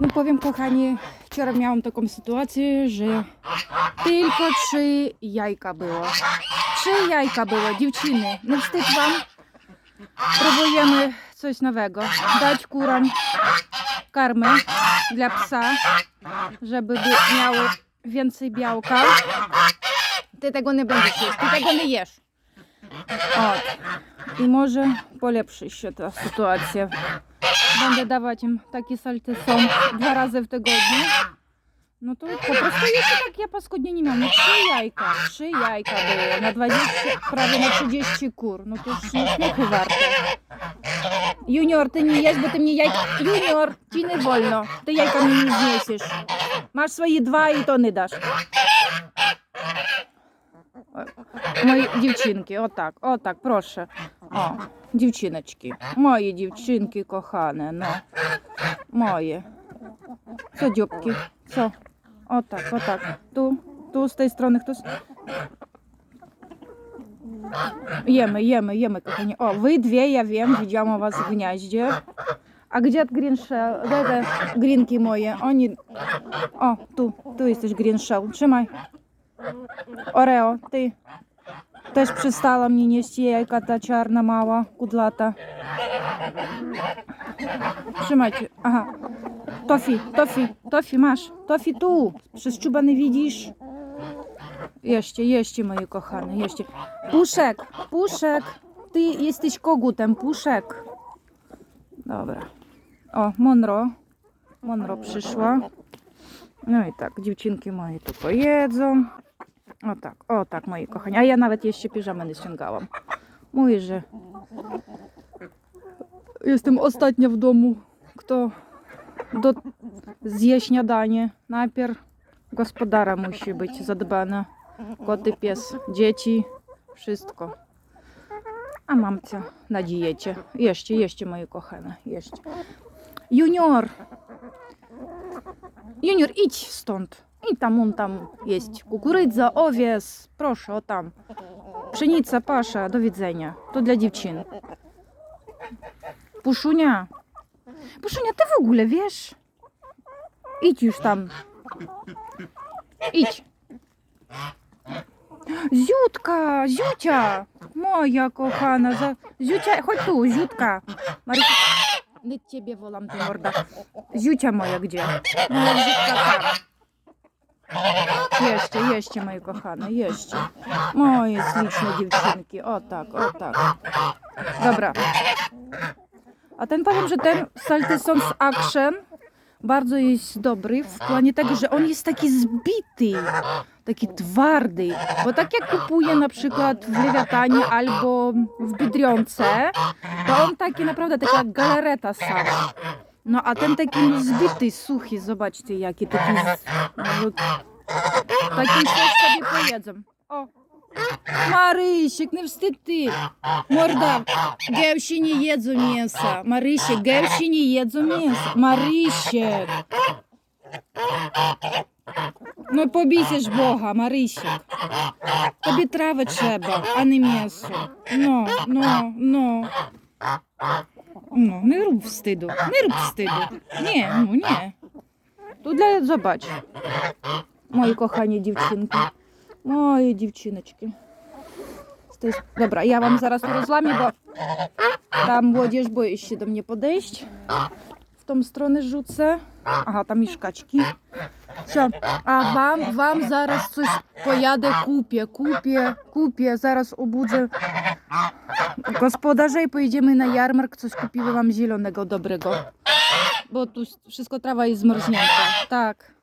No powiem kochani, wczoraj miałam taką sytuację, że tylko trzy jajka było. Trzy jajka było, dziewczyny. No wstyd wam. Próbujemy coś nowego. Dać kuram karmę dla psa, żeby by- miały więcej białka. Ty tego nie będziesz jeść, ty tego nie jesz. O. I może polepszy się ta sytuacja. Będę dawać im takie saltyson dwa razy w tygodniu. No to po prostu jeszcze tak ja paskudnie nie miałam. No trzy jajka, trzy jajka było na 20, prawie na 30 kur. No to już nie śmiechu warte. Junior, ty nie jesz, bo ty mnie jajka... Junior, ci nie wolno. Ty jajka mi nie zniesiesz. Masz swoje dwa i to nie dasz. Moje dziewczynki, o tak, o tak, proszę. А, дівчиночки. Має дівчинки кохане, ну. Має. Це дьобки. Це. Отак, отак. Ту, ту з тієї сторони хтось. Єми, єми, єми, кохані. О, ви дві, я вім, відьомо вас в гнязді. А где гриншел? Да это гринки мои. Они... О, ту, ту есть гриншел. Trzymaj. Орео, ты. Też przestała mnie nieść jajka ta czarna mała, kudlata. Trzymajcie. Aha. Tofi, Tofi, Tofi masz. Tofi tu. Przez czuba nie widzisz. Jeszcze, jeszcze moje kochane, jeszcze. Puszek, Puszek. Ty jesteś kogutem, Puszek. Dobra. O, Monro. Monro przyszła. No i tak, dziewczynki moje tu pojedzą. O tak, o tak, moi kochani. A ja nawet jeszcze piżamę nie ściągałam. Mówię, że jestem ostatnia w domu, kto do zje śniadanie. Najpierw gospodara musi być zadbana. Koty, pies, dzieci, wszystko. A mamcia na diecie. Jeszcze, jeszcze, moje kochane, jeszcze. Junior! Junior, idź stąd. I tam on tam jest. Kukurydza, owiec, proszę, o tam. Pszenica, pasza, do widzenia. To dla dziewczyn. Puszunia. Puszunia, ty w ogóle wiesz? Idź już tam. Idź. Ziutka, Ziucia. Moja kochana. Za... Ziucia, chodź tu, Ziutka. Marysia. Nie ciebie wolam, ty morda. Ziucia moja gdzie? Moja Ziutka tam. Jeszcze, jeszcze, moje kochane, jeszcze. Moje śliczne dziewczynki. O tak, o tak. Dobra. A ten powiem, że ten saltyson z Action bardzo jest dobry w planie tego, że on jest taki zbity, taki twardy. Bo tak jak kupuję na przykład w Lewiatanie albo w Biedronce, to on taki naprawdę taka galareta sama. No a ten taki no, zbity, suchy, як і такі. z... no, Takim coś sobie pojedzą. O! Марисик, не встиг ти. Морда, гевші не їдзу м'ясо. Марисик, гевші не їдзу Ну побійся Бога, Маришик. Тобі трави треба, а не м'ясо. Ну, ну, ну. Ну, не руб встиду, не руб встиду. Ні, ну ні. Тут для забач. Мої кохані дівчинки. Мої дівчиночки. Добре, я вам зараз у розламі, бо там водіж боїще до мене подещ. В том сторони жуце. Ага, там і шкачки. Co? A wam, wam zaraz coś pojadę, kupię, kupię, kupię. Zaraz obudzę gospodarza i pojedziemy na jarmark. Coś kupimy wam zielonego, dobrego. Bo tu wszystko trawa jest zmarznięta. Tak.